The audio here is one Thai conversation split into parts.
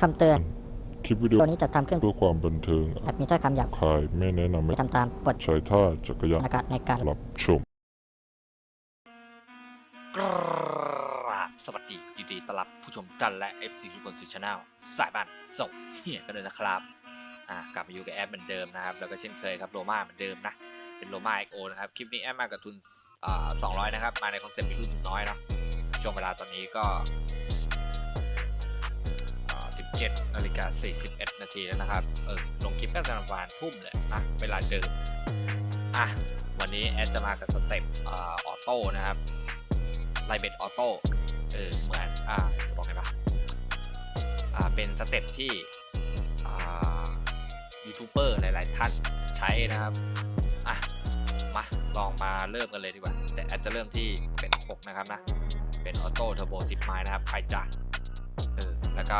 คำเตือน คลิปวิดีโอตัวนี้จะทำขึ้นเพื่อความบันเทิงอาจมีถ้อยคำหยาบคายไม่แนะนำให้ไม่ทำตามบทใช้ท่าจักรยานในการในการรับชม กราบสวัสดียินดีต้อนรับผู้ชมทุกท่านและ FC ทุกคนสู่ช anel สายบ้านส่งเฮียกันเลยนะครับ อ่ากลับมาอยู่กับแอดเหมือนเดิมนะครับ แล้วก็เช่นเคยครับโรมาเหมือนเดิมนะ เป็นโรมาเอ็กโอนะครับ คลิปนี้แอดมากับทุนสอ่า200นะครับ มาในคอนเซ็ปต์มีรุ่นทุนน้อยเนาะช่วงเวลาตอนนี้ก็ 17นาฬิกา41 นาทีแล้วนะครับ เออลงคลิปก็ประมาณทุ่มเลยนะเวลาเดิมอะวันนี้แอดจะมากับสเต็ปออโต้นะครับไลเบตออโต้เออเหมือนอ่าจะบอกไงปะอ่าเป็นสเต็ปที่อ่ายูทูบเบอร์หลาย ๆ ท่านใช้นะครับ อะมาลองมาเริ่มกันเลยดีกว่า แต่แอดจะเริ่มที่เป็น 6 นะครับนะ เป็นออโต้เทอร์โบ10 ไม้นะครับ ไปจ้ะเออแล้วก็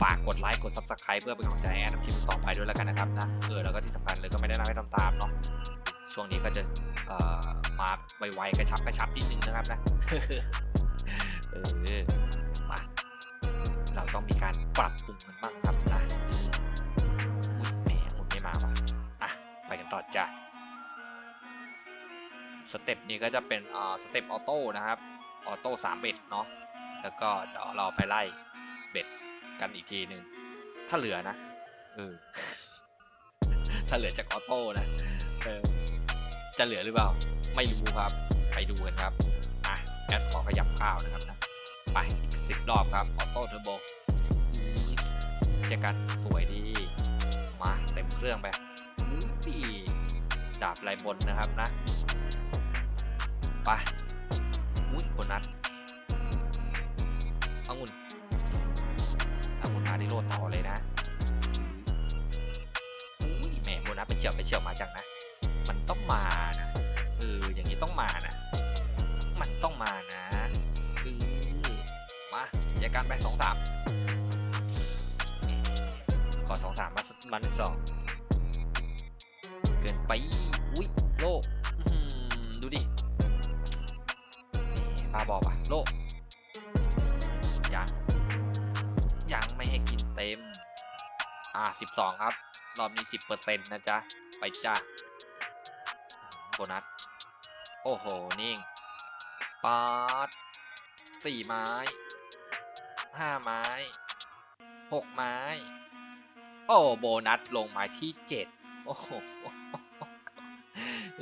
ฝากกดไลค์กด Subscribe เพื่อเป็นกำลังใจให้แอดทำคลิปต่อไปด้วยแล้วกันนะครับนะเออแล้วก็ที่สำคัญเลยก็ไม่ได้นำให้ทำตามเนาะช่วงนี้ก็จะเอ่อมาไวๆกระชับกระชับนิดนึงนะครับนะเออมาเราต้องมีการปรับปรุงกันบ้างครับนะ จ้ะสเต็ปนี้ก็จะเป็นอ่สเต็ปออโต้นะครับออโต้สามเบ็ดเนาะแล้วก็เดี๋ยวเราไปไล่เบ็ดกันอีกทีหนึ่งถ้าเหลือนะเออถ้าเหลือจากออโต้นะเออจะเหลือหรือเปล่า ไม่รู้ครับ ไปดูกันครับอะแอดขอขยับข้าวนะครับนะไปอีกสิบรอบครับออโต้เทอร์โบเจอกันสวยดี มาเต็มเครื่องไปอุ้ย ดาบลายบนนะครับนะไปอุ้ยคนนัดองุ่นองุ่นมาดิโรดต่อเลยนะอุ้ยแหมโบนัสไปเฉียวไปเฉียวมาจังนะ มันต้องมานะเอออย่างนี้ต้องมานะ มันต้องมานะเออมาเจอกันไปสองสามขอสองสามมาสมาหนึ่งสองเกินไป โลดูดิปลาบอกว่ะโลยังยังไม่ให้กินเต็ม อ่าสิบสองครับ รอบนี้สิบเปอร์เซ็นต์นะจ๊ะ ไปจ้าโบนัส โอ้โห นิ่งปาดสี่ไม้ห้าไม้หกไม้ โอ้ โบนัสลงไม้ที่เจ็ดโอ้โห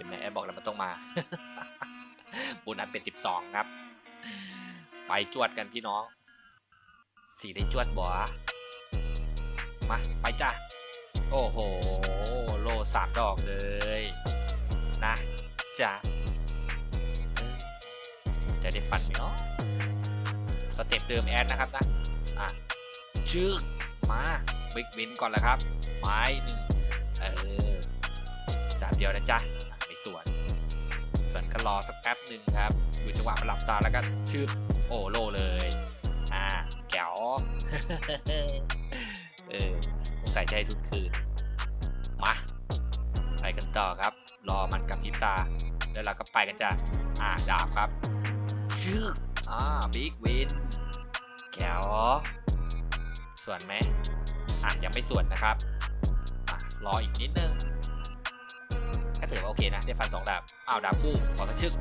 ห็นไหมแอบบอกแล้วมันต้องมาโบนัสเป็นสิบสองครับ ไปจวดกันพี่น้องสีได้จวดบ่มาไปจ้าโอ้โห โลสามดอกเลย นะจะจะได้ฟันไหมเนาะสเต็ปเดิมแอดนะครับนะอะชื่อมาบิ๊กวินก่อนแล้วครับ ไม้หนึ่งเออดาบเดียวนะจ๊ะ วนสวนก็รอสักแป๊บหนึ่งครับอยู่จังหวะมาหลับตาแล้วก็ชื่อโอโลเลย อ่าแก้วเออสงสัยจทุกคืน มา ไปกันต่อครับ รอมันกับพิบตา แล้วเราก็ไปกันจ้ะอ่าดาบครับชื่ออ่าบิ๊กวินแก้วส่วนไหมอะยังไม่ส่วนนะครับอะรออีกนิดนึง ถือว่าโอเคนะ ได้ฟันสองดาบ อ้าว ดาบคู่ ขอสักชึก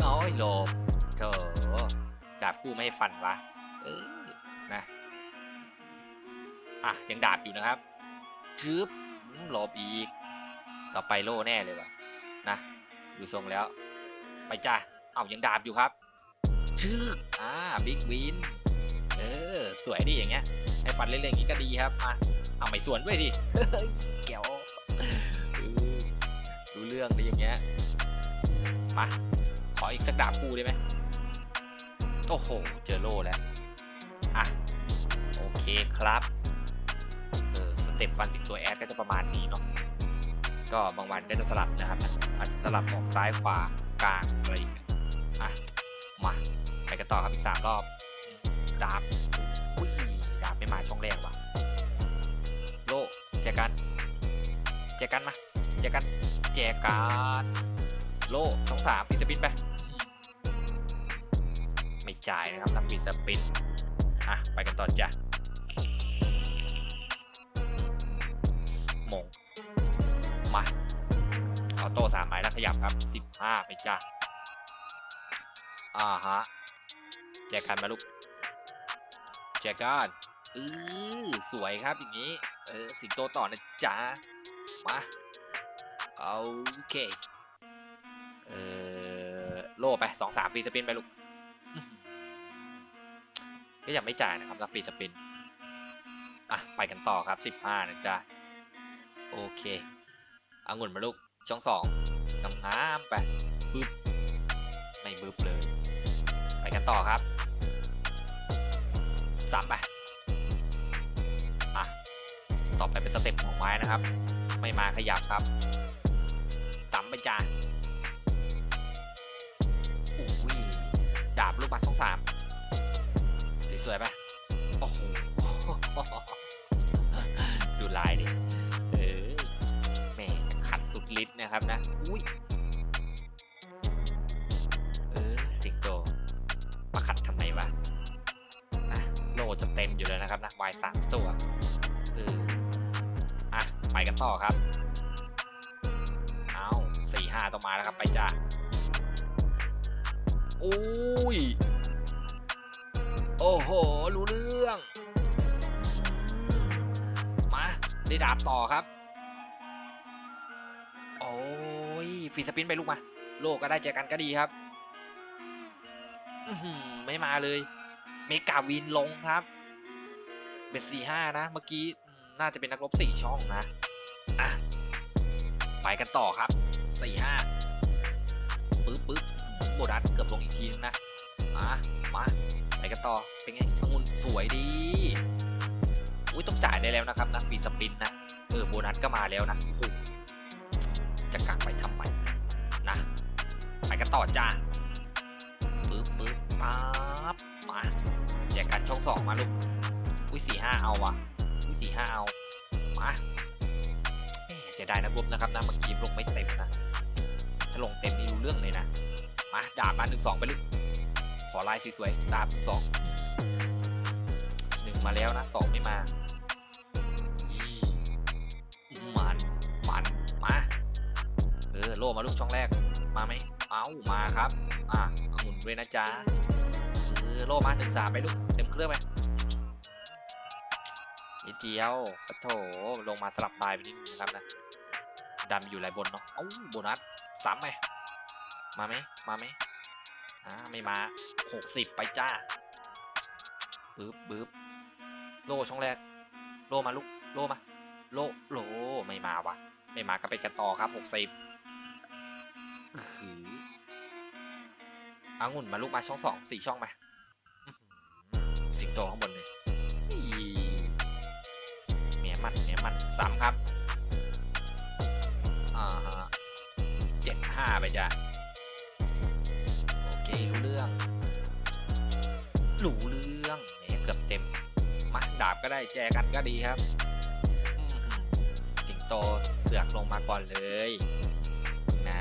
โอ้ยโลบเธอดาบคู่ไม่ให้ฟันวะ เออ นะ อะ ยังดาบอยู่นะครับชืบหลบอีก ต่อไปโล่แน่เลยวะนะ ดูทรงแล้ว ไปจ้าเอายังดาบอยู่ครับชื่ออ่า บิ๊กวิน เออ สวยดีอย่างเงี้ย ให้ฟันเล่นๆอย่างงี้ก็ดีครับ มา เอาไม่สวนด้วยดิ เกี่ยว เรื่องดีอย่างเงี้ย มา ขออีกสักดาบคู่ได้ไหมโอ้โห เจอโล่แล้ว อะ โอเคครับ เออสเต็ปฟันสิบตัวแอดก็จะประมาณนี้เนาะ ก็บางวันก็จะสลับนะครับ อาจจะสลับออกซ้ายขวากลางอะไรอย่างเงี้ยอะ มา ไปกันต่อครับอีกสามรอบ ดาบอุ้ย ดาบไม่มาช่องแรกว่ะ โลเจอกัน เจอกันมา จกันแจกันโลช่องสามฟรีสปินไป ไม่จ่ายนะครับรับฟรีสปินอะ ไปกันต่อจ้ะมงมาออโต้สามไม้แล้วขยับครับสิบห้าไปจ้ะอ่าฮะ แจกันมาลูก แจกันเออสวยครับอย่างนี้ เออสิงโตต่อนะจ๊ะ มา โอเค เออโล่ไปสองสามฟรีสปินไปลูก ก็ยังไม่จ่ายนะครับรับฟรีสปิน อะ ไปกันต่อครับสิบห้านะจ๊ะ โอเคเอางุ่นมาลูก ช่องสองงามงามๆไปบึ๊บไม่บึ๊บเลย ไปกันต่อครับสามไปอะ ต่อไปเป็นสเต็ปของไม้นะครับ ไม่มาขยับครับ ไปจ้าอุ้ยดาบลูกมาช่องสามสวยปะโอ้โหดูลายดิเออแหมขัดสุดฤทธิ์นะครับนะ อุ้ยเออสิงโตมาขัดทำไมวะนะโลจะเต็มอยู่เลยนะครับนะวายสามตัวเอออะไปกันต่อครับ ห้าต้องมาแล้วครับ ไปจ้าอุ้ย โอ้โห รู้เรื่อง มาได้ดาบต่อครับ โอ้ยฟีสปินไปลูกมา โลกก็ได้เจอกันก็ดีครับไม่มาเลย เมกาวินลงครับ เบ็ดสี่ห้านะ เมื่อกี้ น่าจะเป็นนักรบสี่ช่องนะ อะ ไปกันต่อครับ สี่ห้าปึ๊บปึ๊บโบนัสเกือบลงอีกทีนึงนะ มา มาไปกันต่อ เป็นไงองุ่นสวยดี อุ้ยต้องจ่ายได้แล้วนะครับนะฟรีสปินนะ เออโบนัสก็มาแล้วนะโอ้โหจะกักไปทำไมนะ ไปกันต่อจ้าปึ๊บปึ๊บปั๊บมาแจกกันช่องสองมาลูก อุ้ยสี่ห้าเอาว่ะ อุ้ยสี่ห้าเอา มา เสียดายนะรวบนะครับนะเมื่อกี้ลงไม่เต็มนะถ้าลงเต็มนี่รู้เรื่องเลยนะมาดาบมาหนึ่งสองไปลูกขอลายสวยๆดาบสองหนึ่งมาแล้วนะสองไม่มามันมันมาเออโล่มาลูกช่องแรกมาไหมเอามาครับ อะหมุนด้วยนะจ๊ะเออโล่มาหนึ่งสามไปลูกเต็มเครื่องไปนิดเดียวปะโถลงมาสลับบายไปนิดนึงนะครับนะ ดันอยู่หลายบนเนาะเอ้าโบนัสสามไหมมาไหมมาไหมอ่าไม่มาหกสิบไปจ้าบึ๊บบึ๊บโลช่องแรก โลมาลูกโลมา โลโลไม่มาวะไม่มาก็ไปกันต่อครับหกสิบหือองุ่นมาลูกมาช่องสองสี่ช่องมาอื้อหือสิงโตข้างบนเลยอีเมียมันเมียมันสามครับ ห้าไปจ้ะโอเครู้เรื่องรู้เรื่องแหมเกือบเต็มมาดาบก็ได้แจกันก็ดีครับ สิงโตเสือกลงมาก่อนเลย นะ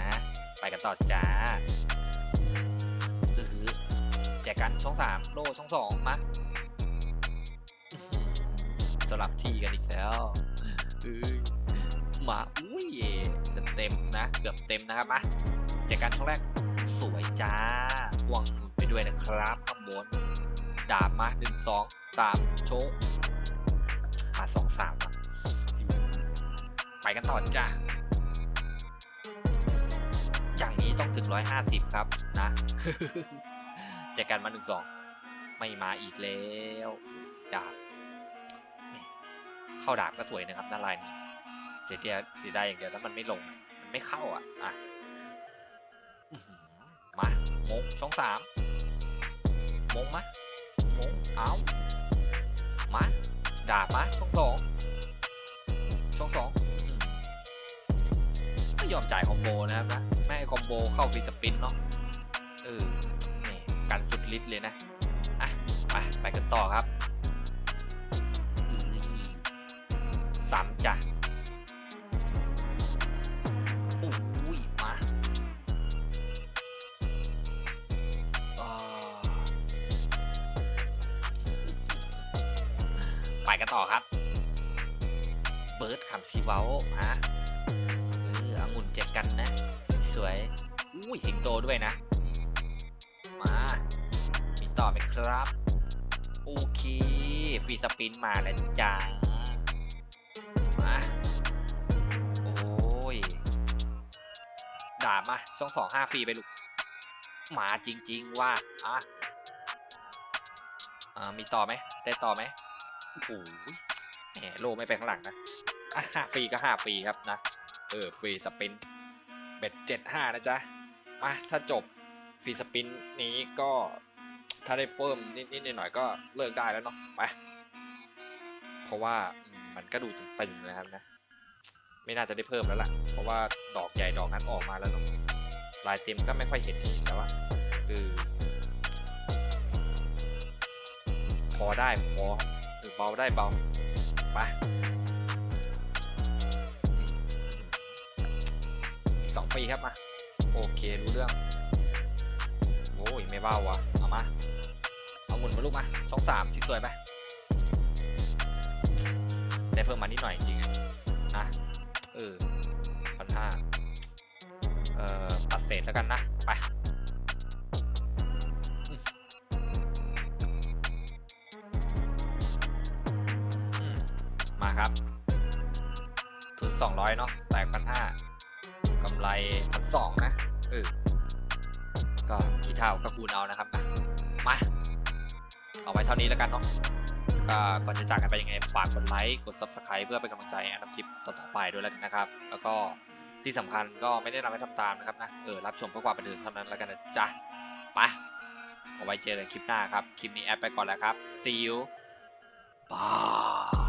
ไปกันต่อจ้าแจกกันช่องสามโลช่องสองมาสลับที่กันอีกแล้วอ มา อุ้ยจะเต็มนะ เกือบเต็มนะครับมาแจกันช่องแรกสวยจ้าห่วงไปด้วยนะครับข้างบนดาบมาหนึ่งสองสามโชกมาสองสามไปกันต่อจ้าอย่างนี้ต้องถึงร้อยห้าสิบครับนะจอกันมาหนึ่งสองไม่มาอีกแล้วดาบเข้าดาบก็สวยนะครับด้านลายนี้ เสียดียเสียดายอย่างเดียวแล้วมันไม่ลง มันไม่เข้าอะ อะ มามงช่องสามมงมะมงเอามาดาบมาช่องสองช่องสองไม่ยอมจ่ายคอมโบนะครับนะไม่ให้คอมโบเข้าฟีสปินเนาะ เออ นี่กันสุดฤทธิ์เลยนะ อะ ไป ไปกันต่อครับอือสามจ้ะ กันต่อครับ เบิร์ดคำซีเวลฮะเออองุ่นเจ็ดกันนะ สวยอุ้ยสิงโตด้วยนะ มามีต่อไหมครับ โอเคฟีสปินมาแล้วจ้ามาโอ้ยด่ามาสองสองห้าฟรีไปลูกหมาจริง ๆ ว่าอะอ่ามีต่อไหมได้ต่อไหม โอ้โหแหมโลไม่ไปข้างหลังนะห้าฟรีก็ห้าฟรีครับนะ เออฟรีสปินเบ็ดเจ็ดห้านะจ๊ะมาถ้าจบฟรีสปินนี้ก็ถ้าได้เพิ่มนิดๆหน่อยๆก็เลิกได้แล้วเนาะไปเพราะว่ามันก็ดูตึงๆนะครับนะ ไม่น่าจะได้เพิ่มแล้วล่ะ เพราะว่าดอกใหญ่ดอกนั้นออกมาแล้วเนาะลายเต็มก็ไม่ค่อยเห็นอีกแล้วอะคือพอได้พอ เบาได้เบาไปสองปีครับมาโอเครู้เรื่องโอ้ยไม่เบาวะเอามาเอาหมุนมาลูกมาสองสามสวยๆไปได้เพิ่มมานิดหน่อยจริงๆอะอะเออพันห้าเอ่อตัดเศษแล้วกันนะไป ครับทุนสองร้อยเนาะแตกพันห้ากำไรพันสองนะเออก็กี่เท่าก็คูณเอานะครับนะมาเอาไว้เท่านี้แล้วกันเนาะก็ก่อนจะจากกันไปยังไงฝากกดไลค์กด subscribe เพื่อเป็นกำลังใจให้ทำคลิปต่อๆไปด้วยแล้วกันนะครับ แล้วก็ที่สำคัญก็ไม่ได้นำให้ทำตามนะครับนะเออรับชมเพื่อความบันเทิงเท่านั้นแล้วกันนะจ๊ะไปเอาไว้เจอกันคลิปหน้าครับ คลิปนี้แอปไปก่อนแล้วครับ see you bye